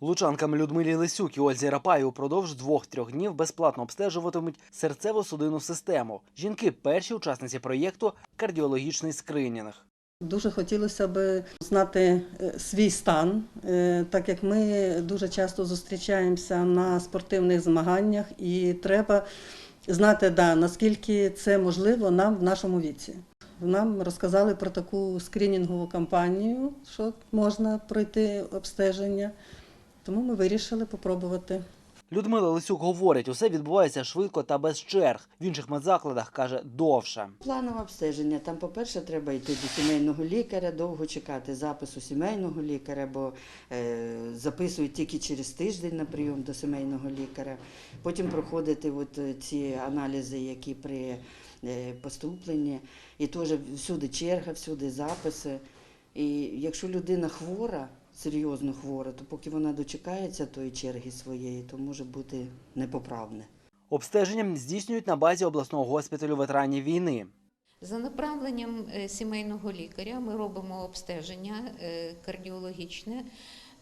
Лучанкам Людмилі Лисюк і Ользі Рапай упродовж двох-трьох днів безплатно обстежуватимуть серцево-судинну систему. Жінки перші учасниці проєкту кардіологічний скринінг. Дуже хотілося б знати е, свій стан, е, так як ми дуже часто зустрічаємося на спортивних змаганнях, і треба знати, да, наскільки це можливо нам в нашому віці. Нам розказали про таку скринінгову кампанію, що можна пройти обстеження, тому ми вирішили попробувати. Людмила Лисюк говорить, усе відбувається швидко та без черг. В інших медзакладах каже довше. Планове обстеження. Там, по-перше, треба йти до сімейного лікаря, довго чекати запису сімейного лікаря, бо е, записують тільки через тиждень на прийом до сімейного лікаря. Потім проходити от е, ці аналізи, які при е, поступленні. І теж всюди черга, всюди записи. І якщо людина хвора, серйозно хвора, то поки вона дочекається тої черги своєї, то може бути непоправне. Обстеження здійснюють на базі обласного госпіталю ветеранів війни. За направленням е, сімейного лікаря ми робимо обстеження е, кардіологічне.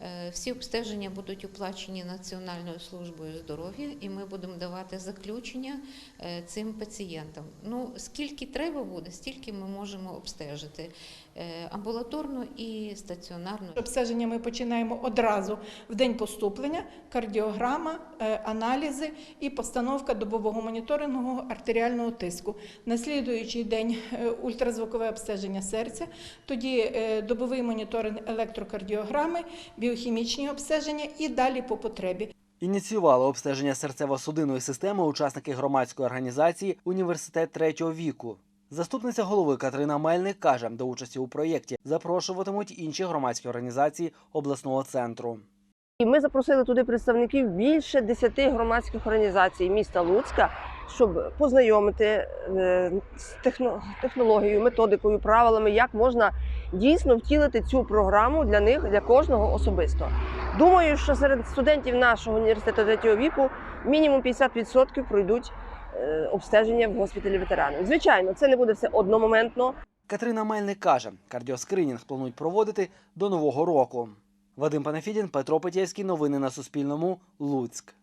Е, Всі обстеження будуть оплачені Національною службою здоров'я, і ми будемо давати заключення е, цим пацієнтам. Ну, скільки треба буде, стільки ми можемо обстежити е, амбулаторно і стаціонарно. Обстеження ми починаємо одразу в день поступлення, кардіограма, аналізи і постановка добового моніторингового артеріального тиску. На слідуючий день ультразвукове обстеження серця, тоді добовий моніторинг електрокардіограми, біохімічні обстеження і далі по потребі. Ініціювали обстеження серцево-судинної системи учасники громадської організації Університет третього віку. Заступниця голови Катерина Мельник каже, до участі у проєкті запрошуватимуть інші громадські організації обласного центру. І ми запросили туди представників більше 10 громадських організацій міста Луцька, щоб познайомити е, з техно- технологією, методикою, правилами, як можна дійсно втілити цю програму для них, для кожного особисто. Думаю, що серед студентів нашого університету третього віку мінімум 50% пройдуть е, обстеження в госпіталі ветеранів. Звичайно, це не буде все одномоментно. Катерина Мельник каже, кардіоскринінг планують проводити до нового року. Вадим Панафідін, Петро Петєвський. Новини на Суспільному. Луцьк.